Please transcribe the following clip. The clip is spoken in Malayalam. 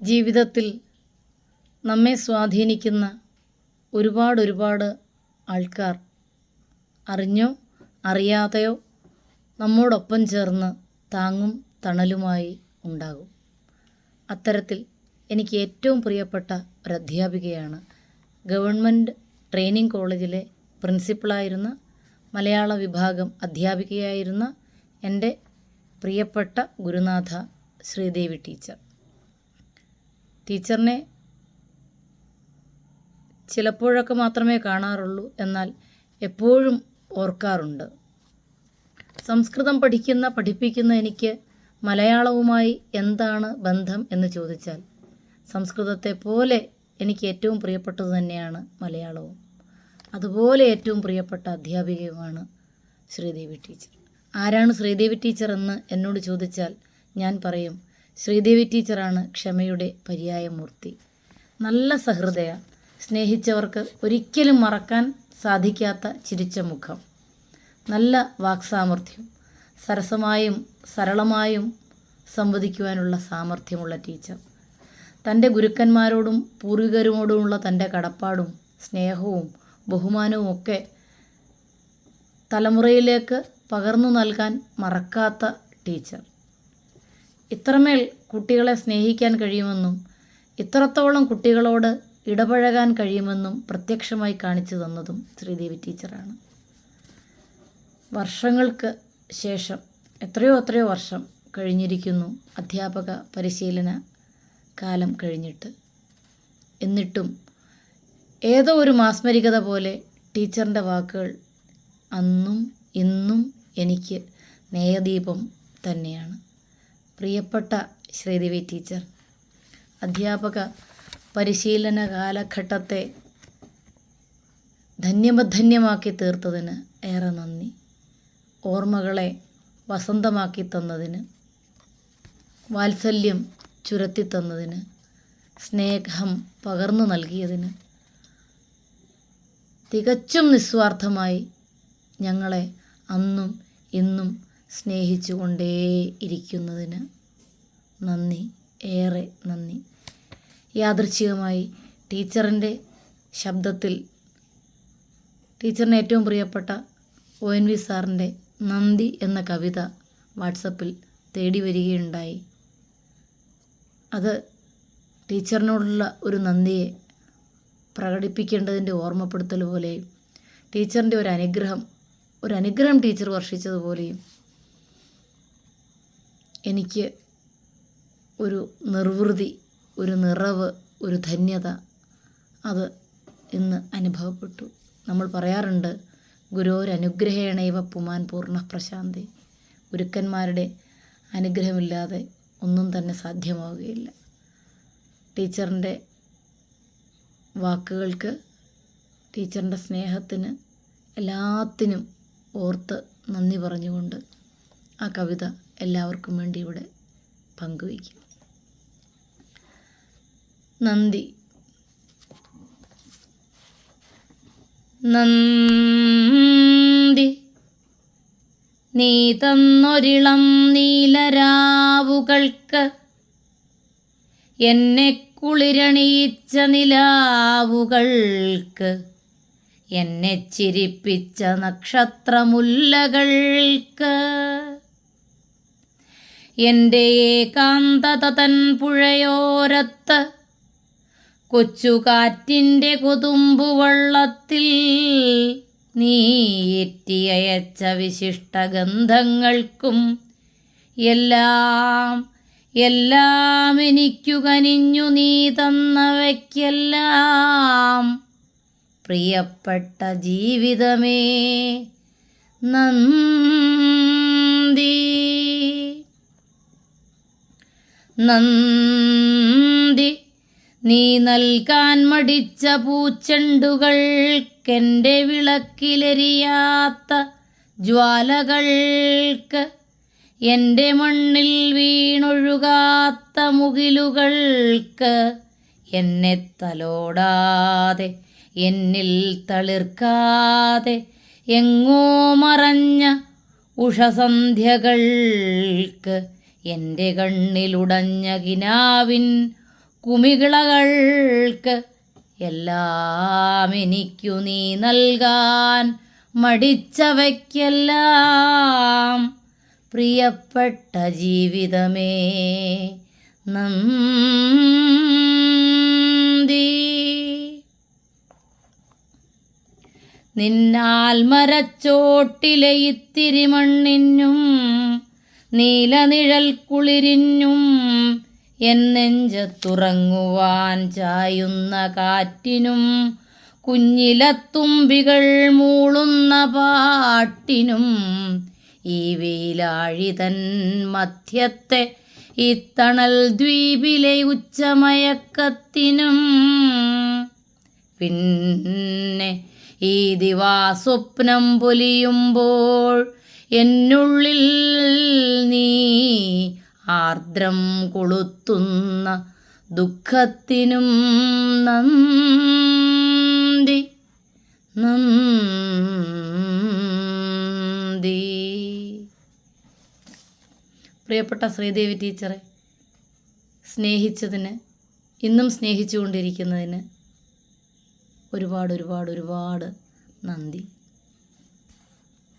ജീവിതത്തിൽ നമ്മെ സ്വാധീനിക്കുന്ന ഒരുപാട് ഒരുപാട് ആൾക്കാർ അറിഞ്ഞോ അറിയാതെയോ നമ്മോടൊപ്പം ചേർന്ന് താങ്ങും തണലുമായി ഉണ്ടാകും. അത്തരത്തിൽ എനിക്ക് ഏറ്റവും പ്രിയപ്പെട്ട ഒരു അധ്യാപികയാണ് ഗവൺമെന്റ് ട്രെയിനിങ് കോളേജിലെ പ്രിൻസിപ്പളായിരുന്ന മലയാള വിഭാഗം അധ്യാപികയായിരുന്ന എന്റെ പ്രിയപ്പെട്ട ഗുരുനാഥ ശ്രീദേവി ടീച്ചർ. ടീച്ചറിനെ ചിലപ്പോഴൊക്കെ മാത്രമേ കാണാറുള്ളൂ എന്നാൽ എപ്പോഴും ഓർക്കാറുണ്ട്. സംസ്കൃതം പഠിക്കുന്ന പഠിപ്പിക്കുന്ന എനിക്ക് മലയാളവുമായി എന്താണ് ബന്ധം എന്ന് ചോദിച്ചാൽ സംസ്കൃതത്തെ പോലെ എനിക്ക് ഏറ്റവും പ്രിയപ്പെട്ടത് തന്നെയാണ് മലയാളവും. അതുപോലെ ഏറ്റവും പ്രിയപ്പെട്ട അധ്യാപികയുമാണ് ശ്രീദേവി ടീച്ചർ. ആരാണ് ശ്രീദേവി ടീച്ചർ എന്ന് എന്നോട് ചോദിച്ചാൽ ഞാൻ പറയും ശ്രീദേവി ടീച്ചറാണ് ക്ഷമയുടെ പര്യായമൂർത്തി. നല്ല സഹൃദയ സ്നേഹിച്ചവർക്ക് ഒരിക്കലും മറക്കാൻ സാധിക്കാത്ത ചിരിച്ച മുഖം. നല്ല വാക്സാമർഥ്യം സരസമായും സരളമായും സംവദിക്കുവാനുള്ള സാമർഥ്യമുള്ള ടീച്ചർ. തന്റെ ഗുരുക്കന്മാരോടും പൂർവികരോടുമുള്ള തന്റെ കടപ്പാടും സ്നേഹവും ബഹുമാനവും ഒക്കെ തലമുറയിലേക്ക് പകർന്നു നൽകാൻ മറക്കാത്ത ടീച്ചർ. ഇത്രമേൽ കുട്ടികളെ സ്നേഹിക്കാൻ കഴിയുമെന്നും ഇത്രത്തോളം കുട്ടികളോട് ഇടപഴകാൻ കഴിയുമെന്നും പ്രത്യക്ഷമായി കാണിച്ചു തന്നതും ശ്രീദേവി ടീച്ചറാണ്. വർഷങ്ങൾക്ക് ശേഷം എത്രയോ എത്രയോ വർഷം കഴിഞ്ഞിരിക്കുന്നു അധ്യാപക പരിശീലന കാലം കഴിഞ്ഞിട്ട്. എന്നിട്ടും ഏതോ ഒരു മാസ്മരികത പോലെ ടീച്ചറിന്റെ വാക്കുകൾ അന്നും ഇന്നും എനിക്ക് നേയദീപം തന്നെയാണ്. പ്രിയപ്പെട്ട ശ്രീദേവി ടീച്ചർ അധ്യാപക പരിശീലന കാലഘട്ടത്തെ ധന്യമധന്യമാക്കി തീർത്തതിന് ഏറെ നന്ദി. ഓർമ്മകളെ വസന്തമാക്കി തന്നതിന് വാത്സല്യം ചുരത്തി തന്നതിന് സ്നേഹം പകർന്നു നൽകിയതിന് തികച്ചും നിസ്വാർത്ഥമായി ഞങ്ങളെ അന്നും ഇന്നും സ്നേഹിച്ചു കൊണ്ടേയിരിക്കുന്നതിന് നന്ദി ഏറെ നന്ദി. യാദൃച്ഛികമായി ടീച്ചറിന്റെ ശബ്ദത്തിൽ ടീച്ചറിന് ഏറ്റവും പ്രിയപ്പെട്ട ഒ എൻ വി സാറിന്റെ നന്ദി എന്ന കവിത വാട്സപ്പിൽ തേടി വരികയുണ്ടായി. അത് ടീച്ചറിനോടുള്ള ഒരു നന്ദിയെ പ്രകടിപ്പിക്കേണ്ടതിന്റെ ഓർമ്മപ്പെടുത്തൽ പോലെയും ടീച്ചറിന്റെ ഒരു അനുഗ്രഹം ഒരു അനുഗ്രഹം ടീച്ചർ വർഷിച്ചതുപോലെയും എനിക്ക് ഒരു നിർവൃതി ഒരു നിറവ് ഒരു ധന്യത അത് ഇന്ന് അനുഭവപ്പെട്ടു. നമ്മൾ പറയാറുണ്ട് ഗുരോരനുഗ്രഹേണൈവ പുമാൻ പൂർണ പ്രശാന്തി. ഗുരുക്കന്മാരുടെ അനുഗ്രഹമില്ലാതെ ഒന്നും തന്നെ സാധ്യമാവുകയില്ല. ടീച്ചറിന്റെ വാക്കുകൾക്ക് ടീച്ചറിന്റെ സ്നേഹത്തിന് എല്ലാത്തിനും ഓർത്ത് നന്ദി പറഞ്ഞുകൊണ്ട് ആ കവിത എല്ലാവർക്കും വേണ്ടി ഇവിടെ പങ്കുവയ്ക്കും. നന്ദി. നന്ദി. നീ തന്നൊരിളം നീലരാവുകൾക്ക് എന്നെ കുളിരണിയിച്ച നിലാവുകൾക്ക് എന്നെ ചിരിപ്പിച്ച നക്ഷത്രമുല്ലകൾക്ക് എന്റെ ഏകാന്തത തൻ പുഴയോരത്ത് കൊച്ചുകാറ്റിന്റെ കൊതുമ്പുവള്ളത്തിൽ നീ വിശിഷ്ട ഗന്ധങ്ങൾക്കും എല്ലാം എല്ലാം എനിക്കു കനിഞ്ഞു നീ തന്നവയ്ക്കെല്ലാം പ്രിയപ്പെട്ട ജീവിതമേ നന്ദി. നന്ദി. നീ നൽകാൻ മടിച്ച പൂച്ചെണ്ടുകൾക്കെന്റെ വിളക്കിലെരിയാത്ത ജ്വാലകൾക്ക് എന്റെ മണ്ണിൽ വീണൊഴുകാത്ത മുകിലുകൾക്ക് എന്നെ തലോടാതെ എന്നിൽ തളിർക്കാതെ എങ്ങോ മറഞ്ഞ ഉഷസന്ധ്യകൾക്ക് എന്റെ കണ്ണിലുടഞ്ഞ കുമികളകൾക്ക് എല്ലാം എനിക്കു നീ നൽകാൻ മടിച്ചവയ്ക്കെല്ലാം പ്രിയപ്പെട്ട ജീവിതമേ നന്ദി. നിന്നാൽ മരച്ചോട്ടിലെ ഇത്തിരി മണ്ണിനും നീലനിഴൽ കുളിരിഞ്ഞും എൻ നെഞ്ചത്തുറങ്ങുവാൻ ചായുന്ന കാറ്റിനും കുഞ്ഞിലത്തുമ്പികൾ മൂളുന്ന പാട്ടിനും ഈ വെയിലാഴിതൻ മധ്യത്തെ ഇത്തണൽ തണൽ ദ്വീപിലെ ഉച്ചമയക്കത്തിനും പിന്നെ ഈ ദിവാസ്വപ്നം പൊലിയുമ്പോൾ എന്നുള്ളിൽ നീ ആർദ്രം കൊളുത്തുന്ന ദുഃഖത്തിനും നന്ദി നന്ദി. പ്രിയപ്പെട്ട ശ്രീദേവി ടീച്ചറെ സ്നേഹിച്ചതിന് ഇന്നും സ്നേഹിച്ചുകൊണ്ടിരിക്കുന്നതിന് ഒരുപാട് ഒരുപാട് ഒരുപാട് നന്ദി.